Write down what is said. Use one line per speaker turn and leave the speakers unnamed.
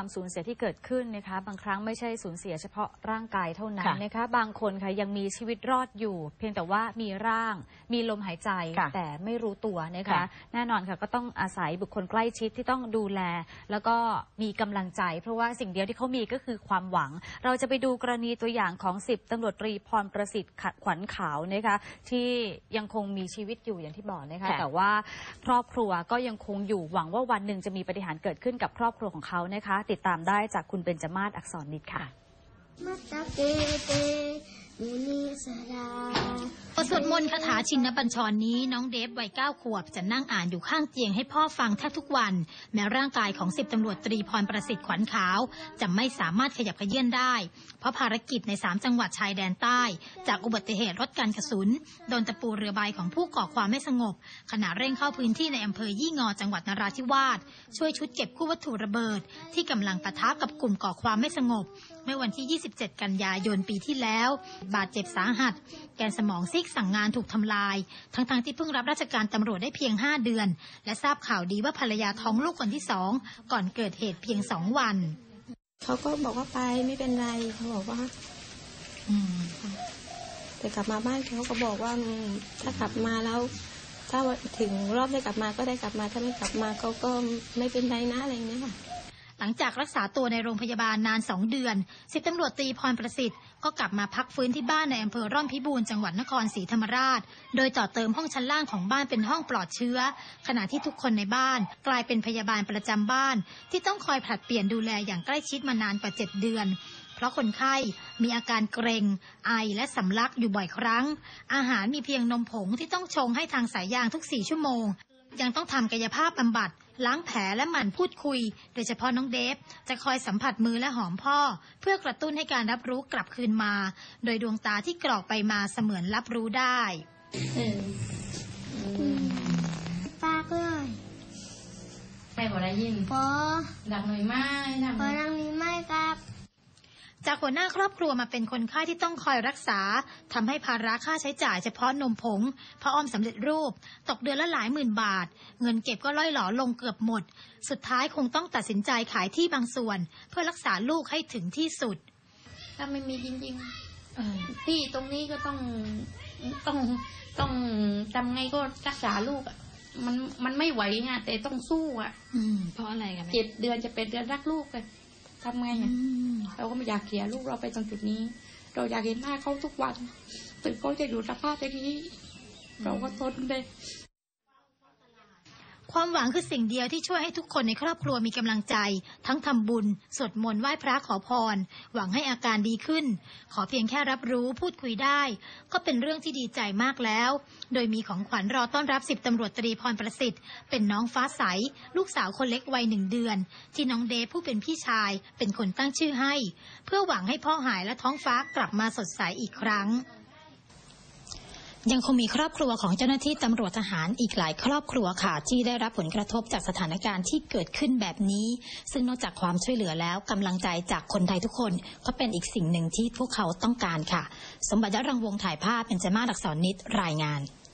ความสูญเสียที่เกิดขึ้นนะคะ บางครั้งไม่ใช่สูญเสียเฉพาะร่างกายเท่านั้น
ค่ะ
นะคะ บางคนค่ะยังมีชีวิตรอดอยู่ เพียงแต่ว่ามีร่าง มีลมหายใจ
ค่ะ
แต่ไม่รู้ตัวนะคะ
ค่ะ
แน่นอนค่ะก็ต้องอาศัยบุคคลใกล้ชิดที่ต้องดูแล แล้วก็มีกำลังใจ เพราะว่าสิ่งเดียวที่เขามีก็คือความหวัง เราจะไปดูกรณีตัวอย่างของ10ตำรวจตรีพรประสิทธิ์ขขวัญขาวนะคะที่ยังคงมีชีวิตอยู่อย่างที่บอกนะคะ
ค่ะ
แต่ว่าครอบครัวก็ยังคงอยู่หวังว่าวันหนึ่งจะมีปฏิหารย์เกิดขึ้นกับครอบครัวของเขานะคะติดตามได้จากคุณเบญจมาศอักษรนิดค่ะ
Mata PT Muni Sara
บทส สวดมนต์คาถาชินบัญชรนี้น้องเดฟวัยเก้าขวบจะนั่งอ่านอยู่ข้างเตียงให้พ่อฟังแทบทุกวัน แม้ร่างกายของสิบตำรวจตรีพรประสิทธิ์ขวัญขาว จะไม่สามารถขยับเขยื่อนได้ เพราะภารกิจใน3จังหวัดชายแดนใต้ จากอุบัติเหตุรถกันกระสุนโดนตะปูเรือใบของผู้ก่อความไม่สงบ ขณะเร่งเข้าพื้นที่ในอำเภอยี่งอจังหวัดนราธิวาสช่วยชุดเก็บกู้วัตถุระเบิด ที่กำลังปะทะกับกลุ่มก่อความไม่สงบ เมื่อวันที่ 27 กันยายนปีที่แล้ว บาดเจ็บสาหัส แกนสมองซีกสั่งงานถูกทำลาย ทั้งๆที่เพิ่งรับราชการตำรวจได้เพียง5เดือน และทราบข่าวดีว่าภรรยาท้องลูกคนที่สองก่อนเกิดเหตุเพียงสองวัน
เขาก็บอกว่าไปไม่เป็นไรเขาบอกว่า
อืม
แต่กลับมาบ้านเขาก็บอกว่าอืมถ้ากลับมาแล้ว ถ้าถึงรอบได้กลับมาก็ได้กลับมา ถ้าไม่กลับมาเขาก็ไม่เป็นไรนะอะไรอย่างเงี้ยค่ะ
หลังจากรักษาตัวในโรงพยาบาลนานสองเดือน สิบตำรวจตีพรประสิทธิ์ก็กลับมาพักฟื้นที่บ้านในอำเภอร่อนพิบูรณ์จังหวัดนครศรีธรรมราช โดยต่อเติมห้องชั้นล่างของบ้านเป็นห้องปลอดเชื้อ ขณะที่ทุกคนในบ้าน กลายเป็นพยาบาลประจำบ้าน ที่ต้องคอยผลัดเปลี่ยนดูแลอย่างใกล้ชิดมานานกว่าเจ็ดเดือนเพราะคนไข้มีอาการเกรงไอและสำลักอยู่บ่อยครั้ง อาหารมีเพียงนมผงที่ต้องชงให้ทางสายยางทุกสี่ชั่วโมง ยังต้องทำกายภาพบำบัด ล้างแผลและหมั่นพูดคุย โดยเฉพาะน้องเดฟ จะคอยสัมผัสมือและหอมพ่อ เพื่อกระตุ้นให้การรับรู้กลับคืนมา โดยดวงตาที่กรอกไปมาเสมือนรับรู้ได้
ปากเลย
ใครบอกได้ยิน
พอ
ดักหน่อยไม้ดัก
พอนั่งมีไม้ครับ
จากหัวหน้าครอบครัวมาเป็นคนไข้ที่ต้องคอยรักษาทำให้ภาระค่าใช้จ่ายเฉพาะนมผงพระอ้อมสำเร็จรูป ตกเดือนละหลายหมื่นบาท เงินเก็บก็ล่อยหลอลงเกือบหมด สุดท้ายคงต้องตัดสินใจขายที่บางส่วน เพื่อรักษาลูกให้ถึงที่สุด
ถ้าไม่มีจริงๆที่ตรงนี้ก็ต้องต้องต้องทำไงก็รักษาลูกอะมันมันไม่ไหวไงแต่ต้องสู้อะ
อืมเพราะอะไรกัน
เจ็ดเดือนจะเป็นเดือนรักลูกเลย ทำไงอะเราก็ไม่อยากเสียลูกเราไปตรงจุดนี้ เราอยากเห็นหน้าเขาทุกวันถึงเขาจะอยู่สภาพอย่างนี้ เราก็ทนเลย
ความหวังคือสิ่งเดียวที่ช่วยให้ทุกคนในครอบครัวมีกำลังใจ ทั้งทำบุญ สวดมนต์ไหว้พระขอพร หวังให้อาการดีขึ้น ขอเพียงแค่รับรู้พูดคุยได้ ก็เป็นเรื่องที่ดีใจมากแล้ว โดยมีของขวัญรอต้อนรับสิบตำรวจตรีพรประสิทธิ์ เป็นน้องฟ้าใส ลูกสาวคนเล็กวัยหนึ่งเดือน ที่น้องเดฟผู้เป็นพี่ชาย เป็นคนตั้งชื่อให้ เพื่อหวังให้พ่อหายและท้องฟ้ากลับมาสดใสอีกครั้ง ยังคงมีครอบครัวของเจ้าหน้าที่ตำรวจทหารอีกหลายครอบครัวค่ะ ที่ได้รับผลกระทบจากสถานการณ์ที่เกิดขึ้นแบบนี้ ซึ่งนอกจากความช่วยเหลือแล้วกำลังใจจากคนไทยทุกคน ก็เป็นอีกสิ่งหนึ่งที่พวกเขาต้องการค่ะ สมบัติยรังวงถ่ายภาพเป็นเจมาดักษรนิดรายงาน